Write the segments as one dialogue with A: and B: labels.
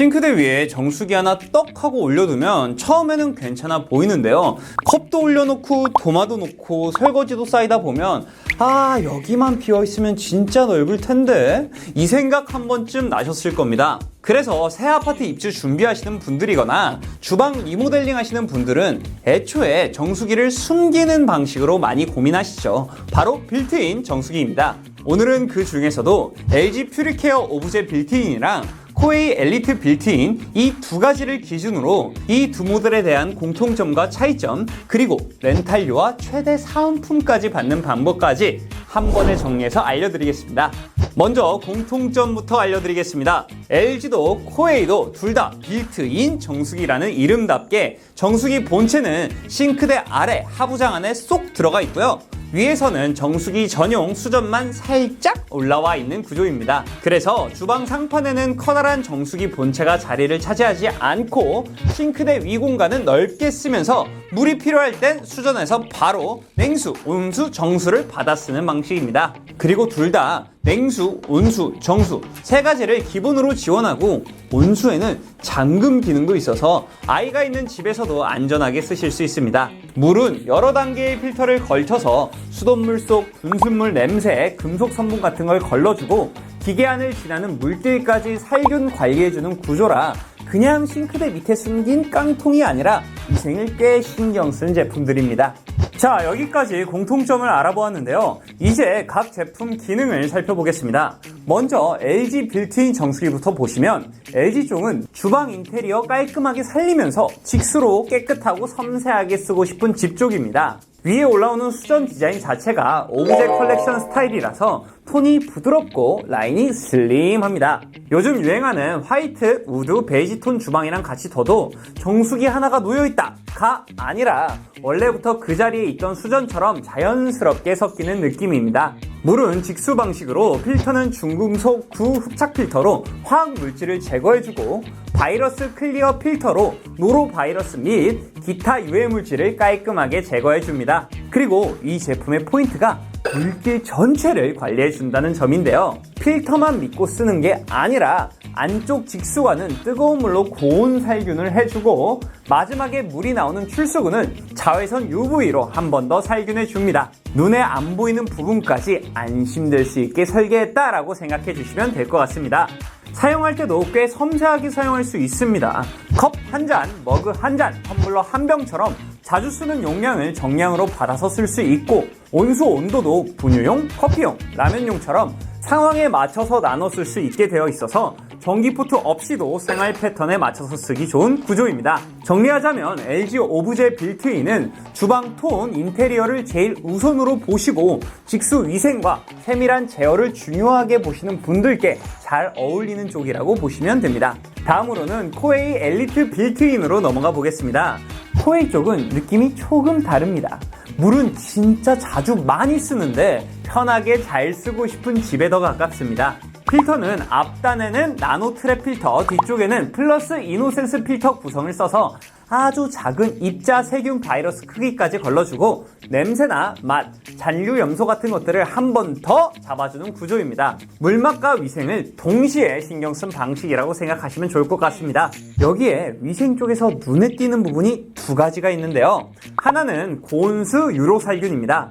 A: 싱크대 위에 정수기 하나 떡 하고 올려두면 처음에는 괜찮아 보이는데요. 컵도 올려놓고 도마도 놓고 설거지도 쌓이다 보면 아 여기만 비어있으면 진짜 넓을 텐데 이 생각 한 번쯤 나셨을 겁니다. 그래서 새 아파트 입주 준비하시는 분들이거나 주방 리모델링 하시는 분들은 애초에 정수기를 숨기는 방식으로 많이 고민하시죠. 바로 빌트인 정수기입니다. 오늘은 그 중에서도 LG 퓨리케어 오브제 빌트인이랑 코웨이 엘리트 빌트인 이 두 가지를 기준으로 이 두 모델에 대한 공통점과 차이점 그리고 렌탈료와 최대 사은품까지 받는 방법까지 한 번에 정리해서 알려드리겠습니다. 먼저 공통점부터 알려드리겠습니다. LG도 코웨이도 둘 다 빌트인 정수기라는 이름답게 정수기 본체는 싱크대 아래 하부장 안에 쏙 들어가 있고요. 위에서는 정수기 전용 수전만 살짝 올라와 있는 구조입니다. 그래서 주방 상판에는 커다란 정수기 본체가 자리를 차지하지 않고 싱크대 위 공간은 넓게 쓰면서 물이 필요할 땐 수전에서 바로 냉수, 온수, 정수를 받아 쓰는 방식입니다. 그리고 둘 다 냉수, 온수, 정수 세 가지를 기본으로 지원하고 온수에는 잠금 기능도 있어서 아이가 있는 집에서도 안전하게 쓰실 수 있습니다. 물은 여러 단계의 필터를 걸쳐서 수돗물 속 분순물 냄새, 금속 성분 같은 걸 걸러주고 기계 안을 지나는 물질까지 살균 관리해주는 구조라 그냥 싱크대 밑에 숨긴 깡통이 아니라 위생을 꽤 신경 쓴 제품들입니다. 자, 여기까지 공통점을 알아보았는데요. 이제 각 제품 기능을 살펴보겠습니다. 먼저 LG 빌트인 정수기부터 보시면 LG 쪽은 주방 인테리어 깔끔하게 살리면서 직수로 깨끗하고 섬세하게 쓰고 싶은 집 쪽입니다. 위에 올라오는 수전 디자인 자체가 오브제 컬렉션 스타일이라서 톤이 부드럽고 라인이 슬림합니다. 요즘 유행하는 화이트, 우드, 베이지 톤 주방이랑 같이 둬도 정수기 하나가 놓여있다! 가 아니라 원래부터 그 자리에 있던 수전처럼 자연스럽게 섞이는 느낌입니다. 물은 직수 방식으로 필터는 중금속 구흡착 필터로 화학 물질을 제거해주고 바이러스 클리어 필터로 노로 바이러스 및 기타 유해 물질을 깔끔하게 제거해줍니다. 그리고 이 제품의 포인트가 물길 전체를 관리해준다는 점인데요. 필터만 믿고 쓰는 게 아니라 안쪽 직수관은 뜨거운 물로 고온 살균을 해주고 마지막에 물이 나오는 출수구는 자외선 UV로 한 번 더 살균해 줍니다. 눈에 안 보이는 부분까지 안심될 수 있게 설계했다라고 생각해 주시면 될 것 같습니다. 사용할 때도 꽤 섬세하게 사용할 수 있습니다. 컵 한 잔, 머그 한 잔, 텀블러 한 병처럼 자주 쓰는 용량을 정량으로 받아서 쓸 수 있고 온수 온도도 분유용, 커피용, 라면용처럼 상황에 맞춰서 나눠 쓸 수 있게 되어 있어서 전기 포트 없이도 생활 패턴에 맞춰서 쓰기 좋은 구조입니다. 정리하자면 LG 오브제 빌트인은 주방 톤, 인테리어를 제일 우선으로 보시고 직수 위생과 세밀한 제어를 중요하게 보시는 분들께 잘 어울리는 쪽이라고 보시면 됩니다. 다음으로는 코웨이 엘리트 빌트인으로 넘어가 보겠습니다. 코웨이 쪽은 느낌이 조금 다릅니다. 물은 진짜 자주 많이 쓰는데 편하게 잘 쓰고 싶은 집에 더 가깝습니다. 필터는 앞단에는 나노 트랩 필터, 뒤쪽에는 플러스 이노센스 필터 구성을 써서 아주 작은 입자 세균 바이러스 크기까지 걸러주고 냄새나 맛, 잔류 염소 같은 것들을 한 번 더 잡아주는 구조입니다. 물맛과 위생을 동시에 신경 쓴 방식이라고 생각하시면 좋을 것 같습니다. 여기에 위생 쪽에서 눈에 띄는 부분이 두 가지가 있는데요. 하나는 고온수 유로 살균입니다.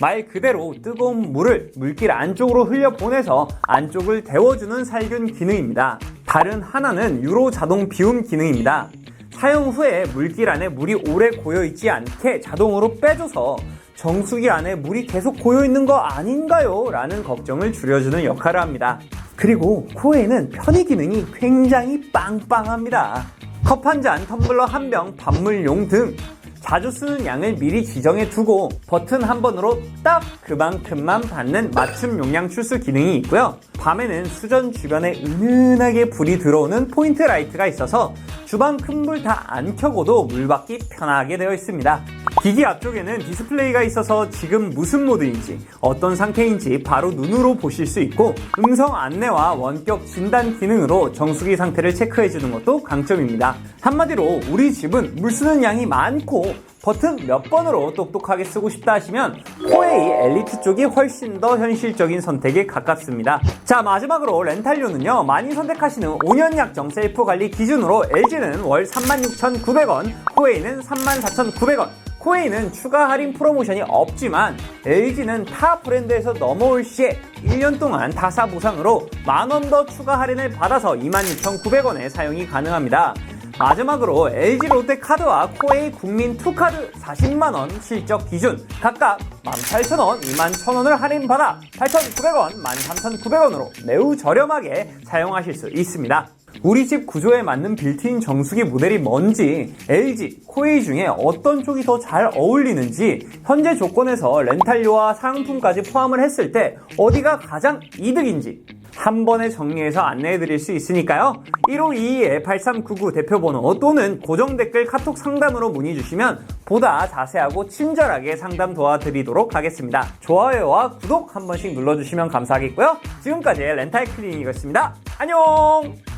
A: 말 그대로 뜨거운 물을 물길 안쪽으로 흘려보내서 안쪽을 데워주는 살균 기능입니다. 다른 하나는 유로 자동 비움 기능입니다. 사용 후에 물길 안에 물이 오래 고여있지 않게 자동으로 빼줘서 정수기 안에 물이 계속 고여있는 거 아닌가요? 라는 걱정을 줄여주는 역할을 합니다. 그리고 코에는 편의 기능이 굉장히 빵빵합니다. 컵 한 잔, 텀블러 한 병, 밥물용 등 자주 쓰는 양을 미리 지정해 두고 버튼 한 번으로 딱 그만큼만 받는 맞춤 용량 출수 기능이 있고요. 밤에는 수전 주변에 은은하게 불이 들어오는 포인트 라이트가 있어서 주방 큰 불 다 안 켜고도 물 받기 편하게 되어 있습니다. 기기 앞쪽에는 디스플레이가 있어서 지금 무슨 모드인지 어떤 상태인지 바로 눈으로 보실 수 있고 음성 안내와 원격 진단 기능으로 정수기 상태를 체크해 주는 것도 강점입니다. 한마디로 우리 집은 물 쓰는 양이 많고 버튼 몇 번으로 똑똑하게 쓰고 싶다 하시면 코웨이 엘리트 쪽이 훨씬 더 현실적인 선택에 가깝습니다. 자 마지막으로 렌탈료는요 많이 선택하시는 5년 약정 셀프 관리 기준으로 LG는 월 36,900원, 코웨이는 34,900원, 코웨이는 추가 할인 프로모션이 없지만 LG는 타 브랜드에서 넘어올 시에 1년 동안 타사 보상으로 만 원 더 추가 할인을 받아서 26,900원에 사용이 가능합니다. 마지막으로 LG 롯데 카드와 코웨이 국민 투카드 40만원 실적 기준 각각 18,000원, 21,000원을 할인받아 8,900원, 13,900원으로 매우 저렴하게 사용하실 수 있습니다. 우리 집 구조에 맞는 빌트인 정수기 모델이 뭔지, LG, 코웨이 중에 어떤 쪽이 더 잘 어울리는지, 현재 조건에서 렌탈료와 사용품까지 포함을 했을 때 어디가 가장 이득인지 한 번에 정리해서 안내해 드릴 수 있으니까요. 1522-8399 대표번호 또는 고정 댓글 카톡 상담으로 문의 주시면 보다 자세하고 친절하게 상담 도와드리도록 하겠습니다. 좋아요와 구독 한 번씩 눌러주시면 감사하겠고요. 지금까지 렌탈 클리닉이었습니다. 안녕!